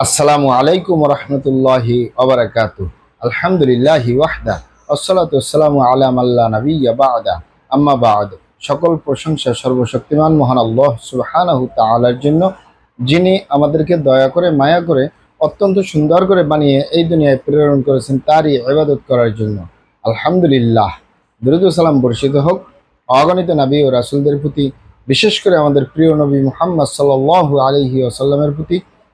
আসসালামু আলাইকুম রহমতুল্লাহি আবরাকাতু আলহামদুলিল্লাহি ওয়াহদা আসসালাতু আসসালামু আলা মাল্লা নাবিয়্যা বা'দা। আম্মা বা'দ। সকল প্রশংসা সর্বশক্তিমান মহান আল্লাহ সুবহানাহু তাআলার জন্য, যিনি আমাদেরকে দয়া করে, মায়া করে, অত্যন্ত সুন্দর করে বানিয়ে এই দুনিয়ায় প্রেরণ করেছেন তারই ইবাদত করার জন্য। আলহামদুলিল্লাহ। দরুদ সালাম বর্ষিত হোক। অগণিত নবী ও রাসুলদের প্রতি, বিশেষ করে আমাদের প্রিয় নবী মুহাম্মদ সাল্লাল্লাহু আলাইহি ওয়াসাল্লামের প্রতি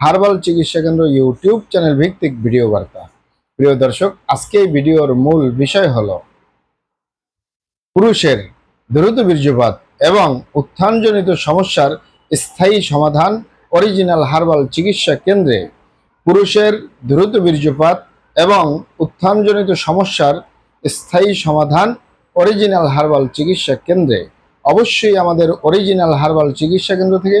হার্বাল চিকিৎসা কেন্দ্র ইউটিউব চ্যানেল ভিত্তিক ভিডিও বার্তা। প্রিয় দর্শক, আজকে এই ভিডিওর মূল বিষয় হলো পুরুষের দ্রুত বীর্যপাত এবং উত্থানজনিত সমস্যার স্থায়ী সমাধান অরিজিনাল হার্বাল চিকিৎসা কেন্দ্রে পুরুষের দ্রুত বীর্যপাত এবং উত্থানজনিত সমস্যার স্থায়ী সমাধান অরিজিনাল হার্বাল চিকিৎসা কেন্দ্রে। অবশ্যই আমাদের অরিজিনাল হার্বাল চিকিৎসা কেন্দ্র থেকে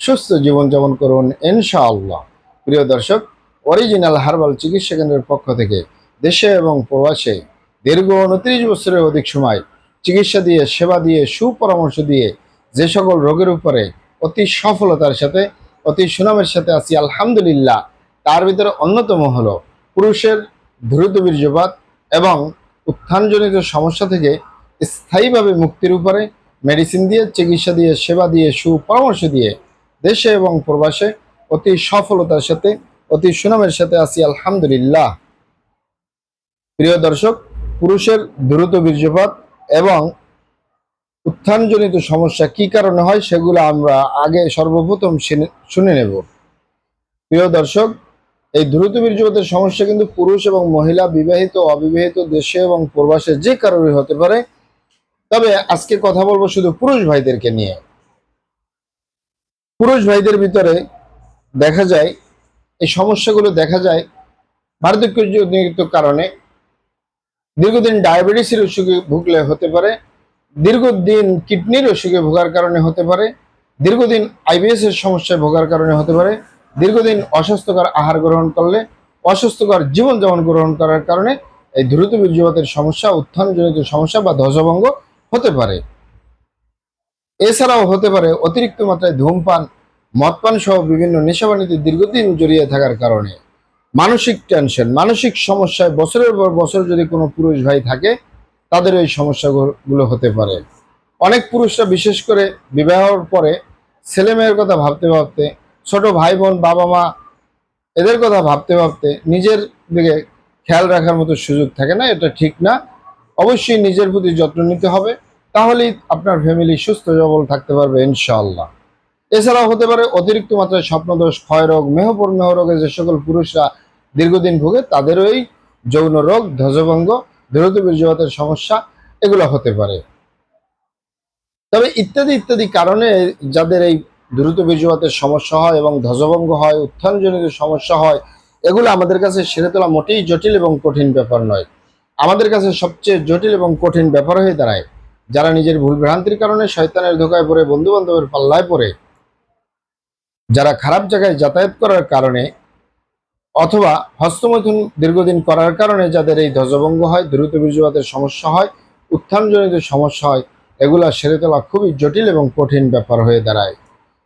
সুস্থ জীবনযাপন করুন, ইনশাআল্লাহ। প্রিয় দর্শক অরিজিনাল হার্বাল চিকিৎসা কেন্দ্রের পক্ষ থেকে দেশে এবং প্রবাসে দীর্ঘ উনত্রিশ বছরের অধিক সময় চিকিৎসা দিয়ে, সেবা দিয়ে, সুপরামর্শ দিয়ে যে সকল রোগের উপরে অতি সফলতার সাথে, অতি সুনামের সাথে আছি, আলহামদুলিল্লাহ। তার ভিতরে অন্যতম হলো পুরুষের দ্রুত বীর্যপাত এবং উত্থানজনিত সমস্যা থেকে স্থায়ীভাবে মুক্তির উপরে মেডিসিন দিয়ে, চিকিৎসা দিয়ে, সেবা দিয়ে, সুপরামর্শ দিয়ে দেশে এবং প্রবাসে অতি সফলতার সাথে, অতি সুনামের সাথে আছি, আলহামদুলিল্লাহ। প্রিয় দর্শক, পুরুষের দ্রুত বীর্যপাত এবং উত্থানজনিত সমস্যা কি কারণে হয় সেগুলো আমরা আগে সর্বপ্রথম শুনে- নেব। প্রিয় দর্শক, এই দ্রুত বীর্যপাতের সমস্যা কিন্তু পুরুষ এবং মহিলা, বিবাহিত অবিবাহিত, দেশে এবং প্রবাসে যে কারণে হতে পারে। তবে আজকে কথা বলব শুধু পুরুষ ভাইদেরকে নিয়ে। পুরুষ ভাইদের ভিতরে দেখা যায়, এই সমস্যাগুলো দেখা যায় বার্ধক্যজনিত কারণে। দীর্ঘদিন ডায়াবেটিসের অসুখে ভুগলে হতে পারে, দীর্ঘদিন কিডনির অসুখে ভোগার কারণে হতে পারে, দীর্ঘদিন আইবিএস এর সমস্যায় ভোগার কারণে হতে পারে, দীর্ঘদিন অস্বাস্থ্যকর আহার গ্রহণ করলে, অস্বাস্থ্যকর জীবনযাপন গ্রহণ করার কারণে এই দ্রুত বীর্যপাতের সমস্যা, উত্থানজনিত সমস্যা বা ধ্বজভঙ্গ হতে পারে। এছাড়াও হতে পারে অতিরিক্ত মাত্রায় ধূমপান, মদপান সহ বিভিন্ন নেশাবানিতে দীর্ঘদিন জড়িয়ে থাকার কারণে। মানসিক টেনশন, মানসিক সমস্যায় বছরের পর বছর যদি কোনো পুরুষ ভাই থাকে, তাদের এই সমস্যাগুলো হতে পারে। অনেক পুরুষরা বিশেষ করে বিবাহর পরে ছেলে মেয়ের কথা ভাবতে ভাবতে, ছোট ভাই বোন, বাবা মা এদের কথা ভাবতে ভাবতে নিজের দিকে খেয়াল রাখার মতো সুযোগ থাকে না, এটা ঠিক না। অবশ্যই নিজের প্রতি যত্ন নিতে হবে। তাহলেই আপনার ফ্যামিলি সুস্থ সবল থাকতে পারবে ইনশাআল্লাহ। এছাড়াও হতে পারে অতিরিক্ত মাত্রায় স্বপ্নদোষ, ক্ষয়রোগ মেহ রোগে যে সকল পুরুষরা দীর্ঘদিন ভোগে, তাদেরও এই যৌন রোগ, ধ্বজভঙ্গ, দ্রুত বীর্যপাতের সমস্যা, এগুলো হতে পারে। তবে ইত্যাদি ইত্যাদি কারণে যাদের এই দ্রুত বীর্যপাতের সমস্যা হয় এবং ধ্বজভঙ্গ হয়, উত্থানজনিত সমস্যা হয়, এগুলো আমাদের কাছে সেরে তোলা মোটেই জটিল এবং কঠিন ব্যাপার নয়। আমাদের কাছে সবচেয়ে জটিল এবং কঠিন ব্যাপার হয়ে দাঁড়ায় যারা নিজের ভুল ভ্রান্তির কারণে শয়তানের ধোকায় পড়ে বন্ধু বান্ধবের পাল্লায় পড়ে, যারা খারাপ জায়গায় যাতায়াত করার কারণে অথবা হস্তমৈথুন দীর্ঘদিন করার কারণে যাদের এই ধ্বজভঙ্গ হয়, দ্রুত বীর্যপাতের সমস্যা হয়, উত্থানজনিত সমস্যা হয়, এগুলা সেরে তোলা খুবই জটিল এবং কঠিন ব্যাপার হয়ে দাঁড়ায়।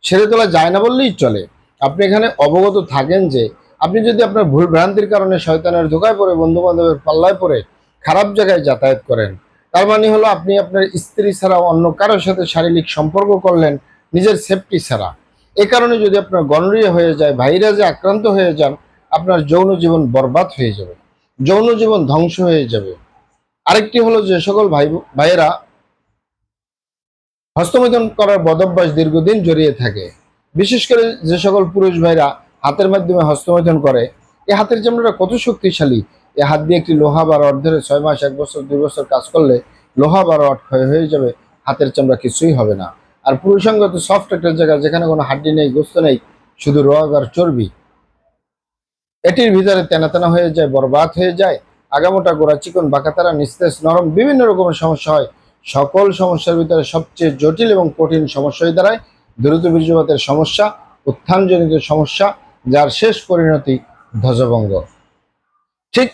সেরে তোলা যায় না বললেই চলে। আপনি এখানে অবগত থাকেন যে, আপনি যদি আপনার ভুল ভ্রান্তির কারণে শয়তানের ধোকায় পড়ে বন্ধু বান্ধবের পাল্লায় পড়ে, খারাপ জায়গায় যাতায়াত করেন তার মানে হলো আপনি আপনার স্ত্রী ছাড়া অন্য কারোর সাথে শারীরিক সম্পর্ক করলেন, নিজের সেফটি ছাড়া। এ কারণে যদি আপনার গনরিয়া হয়ে যায় ভাইরাসে আক্রান্ত হয়ে যান, আপনার যৌন জীবন বরবাদ হয়ে যাবে, যৌন জীবন ধ্বংস হয়ে যাবে। আরেকটি হলো যে সকল ভাই, ভাইয়েরা, হস্তমৈথুন করার বদভ্যাস দীর্ঘদিন জড়িয়ে থাকে। বিশেষ করে যে সকল পুরুষ ভাইরা হাতের মাধ্যমে হস্তমৈথুন করে এই হাতের চামড়াটা কত শক্তিশালী এই হাত দিয়ে একটি লোহা বা রড ধরে ছয় মাস, এক বছর, দুই বছর কাজ করলে লোহা বা রড ক্ষয় হয়ে যাবে, হাতের চামড়া কিছুই হবে না। আর পুরুষাঙ্গ তো সফট একটা জায়গা যেখানে কোনো হাড্ডি নেই, গোস্ত নেই, শুধু রগ আর চর্বি। এটির ভিতরে তেনা তেনা হয়ে যায়, বরবাদ হয়ে যায়, আগামোটা গোড়া চিকন, বাঁকাতারা, নিস্তেজ, নরম বিভিন্ন রকমের সমস্যা হয়। সকল সমস্যার ভিতরে সবচেয়ে জটিল এবং কঠিন সমস্যা হয়ে দাঁড়ায় দ্রুত বীর্যপাতের সমস্যা, উত্থানজনিত সমস্যা, যার শেষ পরিণতি ধ্বজভঙ্গ। ঠিক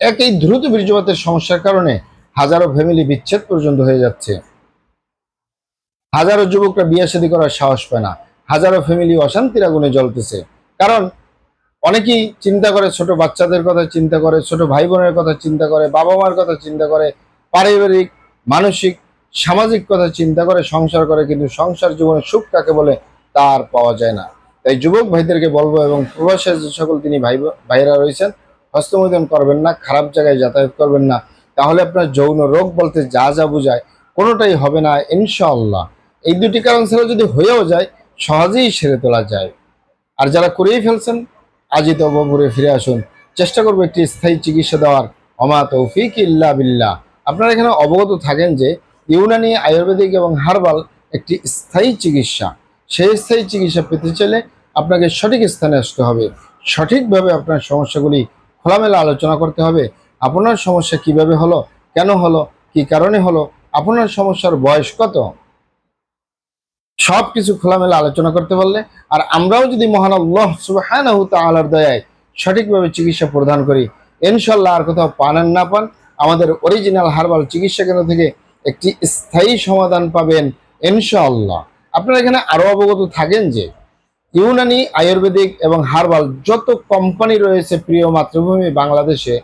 একই দ্রুত বীর্যপাতের সমস্যার কারণে হাজারো ফ্যামিলি বিচ্ছেদ পর্যন্ত হয়ে যাচ্ছে। হাজারো যুবকরা বিয়ে শাদী করার সাহস পায় না। হাজারো ফ্যামিলি অশান্তির আগুনে জ্বলতেছে। কারণ অনেকেই চিন্তা করে, ছোট বাচ্চাদের কথা চিন্তা করে, ছোট ভাই বোনের কথা চিন্তা করে বাবা মার কথা চিন্তা করে, পারিবারিক, মানসিক, সামাজিক কথা চিন্তা করে, সংসার করে, কিন্তু সংসার জীবনে সুখ কাকে বলে তার পাওয়া যায় না। তাই যুবক ভাইদেরকে বলব এবং প্রবাসের যে সকল তিনি ভাই ভাইরা রয়েছেন হস্তমৈদন করবেন না, খারাপ জায়গায় যাতায়াত করবেন না। তাহলে আপনার যৌন রোগ বলতে যা যা বোঝায়, কোনোটাই হবে না ইনশাল্লাহ এই দুটি কারণ ছাড়া যদি হয়েও যায়, সহজেই সেরে তোলা যায়। আর যারা করেই ফেলছেন আজই তো ঘুরে ফিরে আসুন। চেষ্টা করব একটি স্থায়ী চিকিৎসা দেওয়ার। অমা তৌফিক ইল্লা বিল্লাহ। আপনারা এখানে অবগত থাকেন যে, ইউনানি, আয়ুর্বেদিক এবং হার্বাল একটি স্থায়ী চিকিৎসা। সেই স্থায়ী চিকিৎসা পেতে চাইলে আপনাকে সঠিক স্থানে আসতে হবে। সঠিকভাবে আপনার সমস্যাগুলি খোলামেলা আলোচনা করতে হবে। আপনার সমস্যা কীভাবে হলো? কেন হলো? কি কারণে হলো? আপনার সমস্যার বয়স কত? সব কিছু খোলামেলা আলোচনা করতে পারলে, আর আমরাও যদি মহান আল্লাহ তাআলার দয়ায় সঠিকভাবে চিকিৎসা প্রদান করি ইনশাল্লাহ আর কোথাও পান আর না পান, আমাদের অরিজিনাল হার্বাল চিকিৎসা কেন্দ্র থেকে একটি স্থায়ী সমাধান পাবেন ইনশাআল্লাহ। আপনারা এখানে আরও অবগত থাকেন যে ইউনানি, আয়ুর্বেদিক এবং হার্বাল যত কোম্পানি রয়েছে প্রিয় মাতৃভূমি বাংলাদেশে,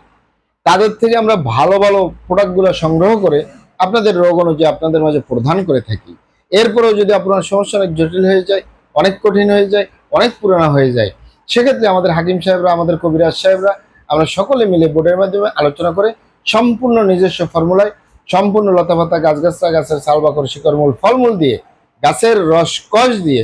তাদের থেকে আমরা ভালো ভালো প্রোডাক্টগুলো সংগ্রহ করে আপনাদের রোগ অনুযায়ী আপনাদের মাঝে প্রদান করে থাকি। এরপরেও যদি আপনার সমস্যা অনেক জটিল হয়ে যায়, অনেক কঠিন হয়ে যায়, অনেক পুরানো হয়ে যায়, সেক্ষেত্রে আমাদের হাকিম সাহেবরা, আমাদের কবিরাজ সাহেবরা, আমরা সকলে মিলে বোর্ডের মাধ্যমে আলোচনা করে সম্পূর্ণ নিজস্ব ফর্মুলায়, সম্পূর্ণ লতাপাতা গাছগাছরা গাছের সালবাকর শিকড়মূল, ফলমূল দিয়ে, গাছের রস কষ দিয়ে